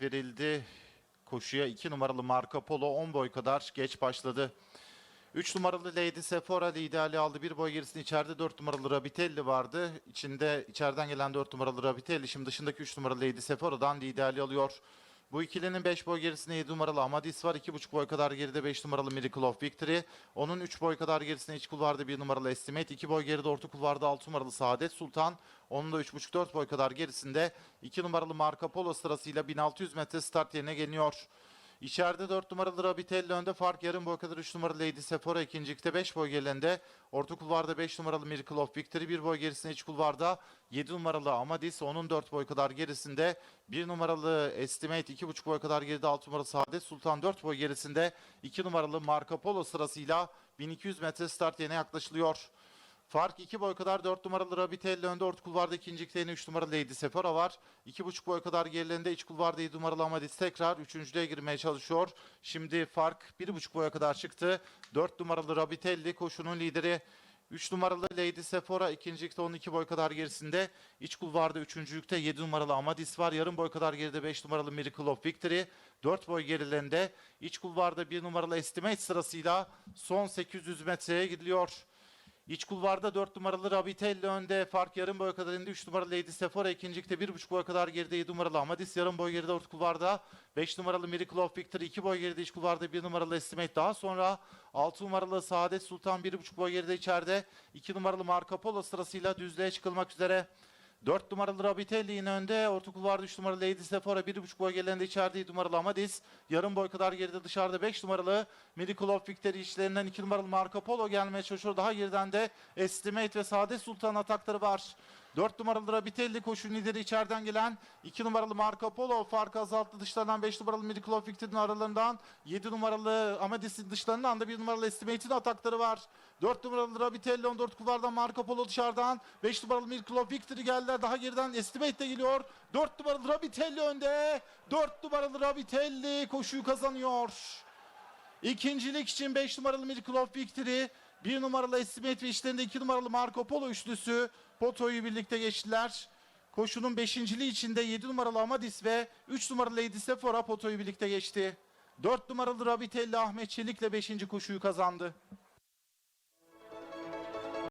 verildi. Koşuya 2 numaralı Marco Polo 10 boy kadar geç başladı. 3 numaralı Lady Sephora liderliği aldı. Bir boy gerisinde içeride 4 numaralı Rabitelli vardı. İçinde içeriden gelen 4 numaralı Rabitelli şimdi dışındaki 3 numaralı Lady Sephora'dan liderliği alıyor. Bu ikilinin 5 boy gerisinde 7 numaralı Amadis var. 2,5 boy kadar geride 5 numaralı Miracle of Victory. Onun 3 boy kadar gerisinde iç kulvarda 1 numaralı Estimate. 2 boy geride orta kulvarda 6 numaralı Saadet Sultan. Onun da 3,5-4 boy kadar gerisinde 2 numaralı Marco Polo sırasıyla 1600 metre start yerine geliyor. İçeride 4 numaralı Rabitelli önde fark yarım boy kadar 3 numaralı Lady Sephora ikincilikte 5 boy gerilerinde. Orta kulvarda 5 numaralı Miracle of Victory 1 boy gerisinde iç kulvarda 7 numaralı Amadis onun 4 boy kadar gerisinde 1 numaralı Estimate 2,5 boy kadar geride 6 numaralı Saadet Sultan 4 boy gerisinde 2 numaralı Marco Polo sırasıyla 1200 metre start yerine yaklaşılıyor. Fark 2 boy kadar 4 numaralı Rabitelli önde orta kulvarda ikinci yeni 3 numaralı Lady Sephora var. 2,5 boy kadar gerilerinde iç kulvarda 7 numaralı Amadis tekrar üçüncülüğe girmeye çalışıyor. Şimdi fark 1,5 boya kadar çıktı. 4 numaralı Rabitelli koşunun lideri. 3 numaralı Lady Sephora ikincilikte 12 boy kadar gerisinde. İç kulvarda üçüncülükte 7 numaralı Amadis var. Yarım boy kadar geride 5 numaralı Miracle of Victory. 4 boy gerilerinde iç kulvarda 1 numaralı Estimate sırasıyla son 800 metreye gidiliyor. İç kulvarda 4 numaralı Rabitelli önde. Fark yarım boy kadar indi. 3 numaralı Lady Sephora ikincilikte 1,5 boy kadar geride 7 numaralı Amadis. Yarım boy geride orta kulvarda. 5 numaralı Miracle of Victory 2 boy geride iç kulvarda 1 numaralı Estimate. Daha sonra 6 numaralı Saadet Sultan 1,5 boy geride içeride. 2 numaralı Marco Polo sırasıyla düzlüğe çıkılmak üzere. 4 numaralı Rabitelli yine önde. Orta kulvarda 3 numaralı Lady Sephora 1,5 boy gerilerinde içeride 7 numaralı Amadis. Yarım boy kadar geride dışarıda 5 numaralı Miracle of Victory içlerinden 2 numaralı Marco Polo gelmeye çalışıyor. Daha geriden de Estimate ve Saadet Sultan atakları var. 4 numaralı Rabitelli koşu lideri içeriden gelen 2 numaralı Marco Polo farkı azalttı dışlarından 5 numaralı Miracle of Victory'nin aralarından 7 numaralı Amadis'in dışlarından da 1 numaralı Estimate'in atakları var. 4 numaralı Rabitelli 14 kulvardan Marco Polo dışarıdan 5 numaralı Miracle of Victory geldiler. Daha geriden Estimate de geliyor. 4 numaralı Rabitelli önde. 4 numaralı Rabitelli koşuyu kazanıyor. İkincilik için 5 numaralı Miracle of Victory, 1 numaralı Estimate ve işlerinde 2 numaralı Marco Polo üçlüsü Poto'yu birlikte geçtiler. Koşunun beşinciliği içinde 7 numaralı Amadis ve 3 numaralı Lady Sephora Poto'yu birlikte geçti. 4 numaralı Rabitelli Ahmet Çelik'le 5. koşuyu kazandı.